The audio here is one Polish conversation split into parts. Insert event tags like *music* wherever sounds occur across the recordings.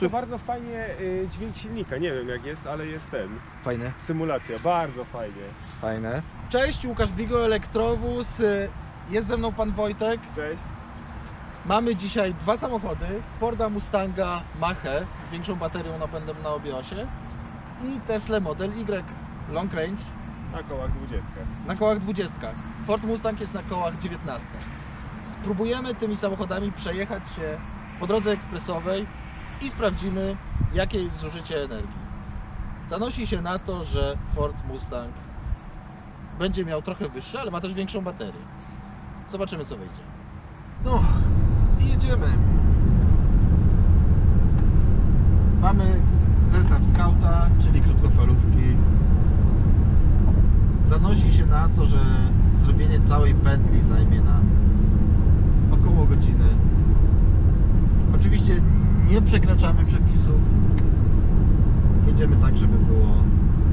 To bardzo fajnie y, dźwięk silnika, nie wiem jak jest, ale jest ten. Fajne. Symulacja, bardzo fajnie. Fajne. Cześć, Łukasz Bigo, Elektrowóz. Y, Jest ze mną pan Wojtek. Cześć. Mamy dzisiaj dwa samochody. Forda Mustanga Mach-E z większą baterią napędem na obiosie i Tesla Model Y Long Range Na kołach 20. na kołach 20. Ford Mustang jest na kołach 19. Spróbujemy tymi samochodami przejechać się po drodze ekspresowej i sprawdzimy, jakie jest zużycie energii. Zanosi się na to, że Ford Mustang będzie miał trochę wyższe, ale ma też większą baterię. Zobaczymy, co wyjdzie. No i jedziemy. Mamy zestaw Scouta, czyli krótkofalówki. Zanosi się na to, że zrobienie całej pętli zajmie nam około godziny. Oczywiście nie przekraczamy przepisów. Jedziemy tak, żeby było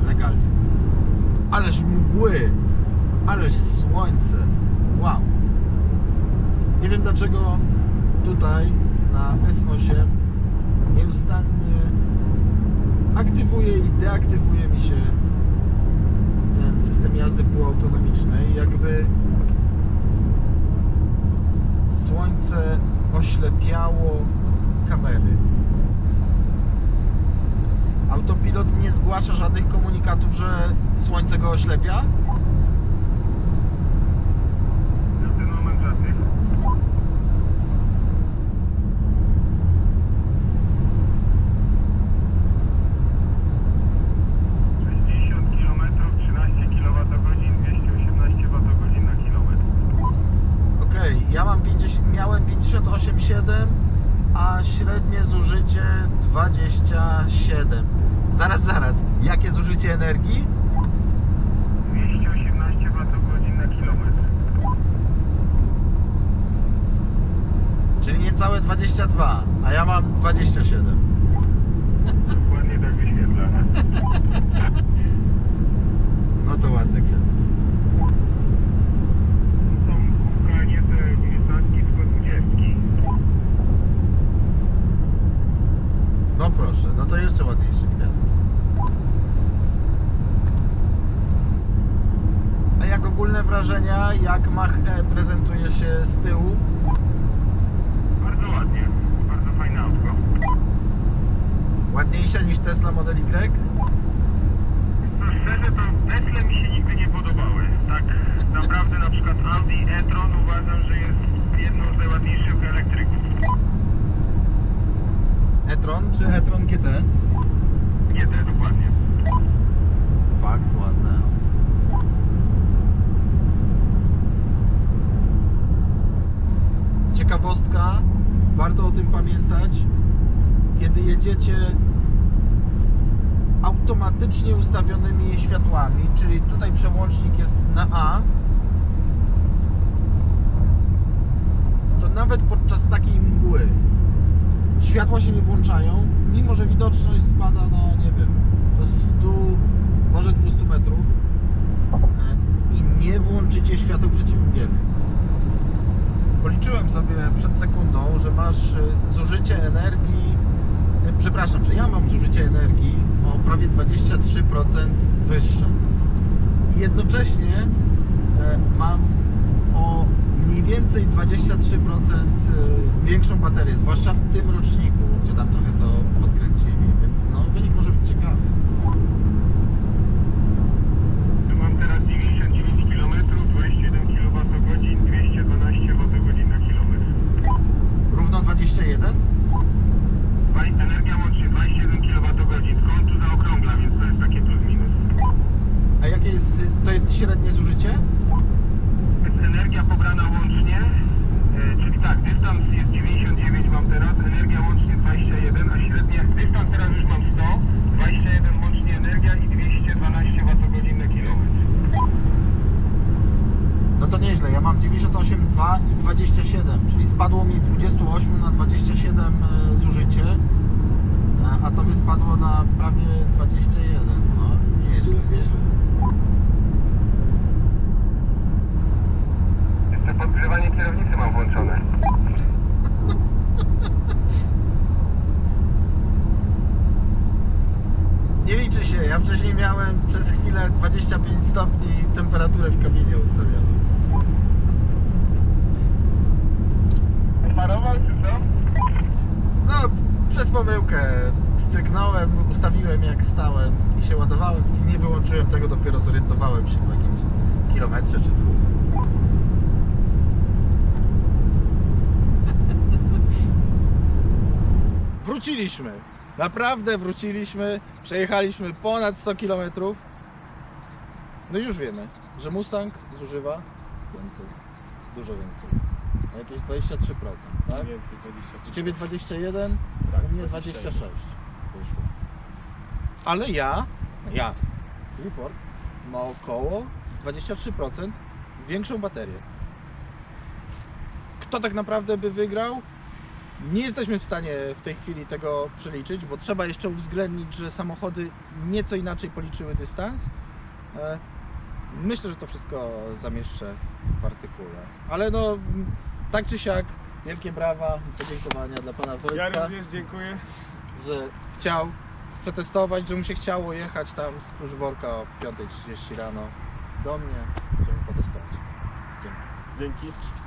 legalnie. Ależ mgły, ależ słońce. Wow. Nie wiem dlaczego tutaj na S8 nieustannie aktywuje i deaktywuje mi się ten system jazdy półautonomicznej. Jakby słońce oślepiało kamery. Autopilot nie zgłasza żadnych komunikatów, że słońce go oślepia. Na ten moment żadnych. Sześćdziesiąt kilometrów, 13 kWh, 218 Wh na kilometr. Okej, ja mam 50, miałem 58,7, a średnie zużycie 27. Zaraz, zaraz, jakie zużycie energii? 218 Wh na kilometr. Czyli niecałe 22, a ja mam 27. Dokładnie tak wyświetla. *laughs* No to ładne kwiatki. Są kółka nie te 19, tylko 20. No proszę, no to jeszcze ładniejsze kwiatki. A jak ogólne wrażenia, jak Mach E prezentuje się z tyłu? Bardzo ładnie. Bardzo fajne autko. Ładniejsze niż Tesla Model Y? Szczerze, to Tesla mi się nigdy nie podobały. Tak naprawdę na przykład Audi e-tron uważam, że jest jedną z najładniejszych elektryków. E-tron czy e-tron GT? Te dokładnie. Fakt, ładne. Ciekawostka, warto o tym pamiętać, kiedy jedziecie z automatycznie ustawionymi światłami, czyli tutaj przełącznik jest na A, to nawet podczas takiej mgły światła się nie włączają, mimo że widoczność spada, no nie wiem, do 100, może 200 metrów e, i nie włączycie świateł przeciwmgielnych. Policzyłem sobie przed sekundą, że masz e, zużycie energii, e, przepraszam, że ja mam zużycie energii o prawie 23% wyższe. I jednocześnie mam o mniej więcej 23% e, większą baterię, zwłaszcza w tym roczniku, gdzie tam trochę to podkręcili, więc no wynik może być ciekawy. Tu mam teraz 99 km, 27 kWh, 212 Wh na kilometr. Równo 21? Dwa- Energia łącznie 27 kWh. Skąd tu zaokrągla, więc to jest takie plus minus. A jakie jest, to jest średnie zużycie? To jest energia pobrana łącznie, e, czyli tak, dystans jest 99 mam teraz, energia łącznie 21, a średnia, dystans teraz już mam 100, 21 łącznie energia i 212 Wh na kilometr. No to nieźle, ja mam 98,2 i 27, czyli spadło mi z 28 na 27 e, zużycie, e, a tobie spadło na prawie 21, no nieźle, nieźle. Jeszcze podgrzewanie kierownicy mam włączone. *laughs* Ja wcześniej miałem przez chwilę 25 stopni temperaturę w kabinie ustawioną. Parował czy co? No, przez pomyłkę stryknąłem, ustawiłem jak stałem i się ładowałem i nie wyłączyłem tego, dopiero zorientowałem się po jakimś kilometrze czy dwóch. *laughs* Wróciliśmy. Naprawdę wróciliśmy. Przejechaliśmy ponad 100 km. No i już wiemy, że Mustang zużywa więcej. Dużo więcej. O Jakieś 23%, tak? Więcej, 20. U Ciebie 21, Tak, u mnie 26. 26 wyszło. Ale ja, ja, czyli Ford, ma około 23% większą baterię. Kto tak naprawdę by wygrał? Nie jesteśmy w stanie w tej chwili tego przeliczyć, bo trzeba jeszcze uwzględnić, że samochody nieco inaczej policzyły dystans. E, Myślę, że to wszystko zamieszczę w artykule. Ale no, tak czy siak, wielkie brawa i podziękowania dla pana Ja Wojtka, również dziękuję. że chciał przetestować, że mu się chciało jechać tam z Kruszborka o 5.30 rano do mnie, żeby potestować. Dzięki. Dzięki.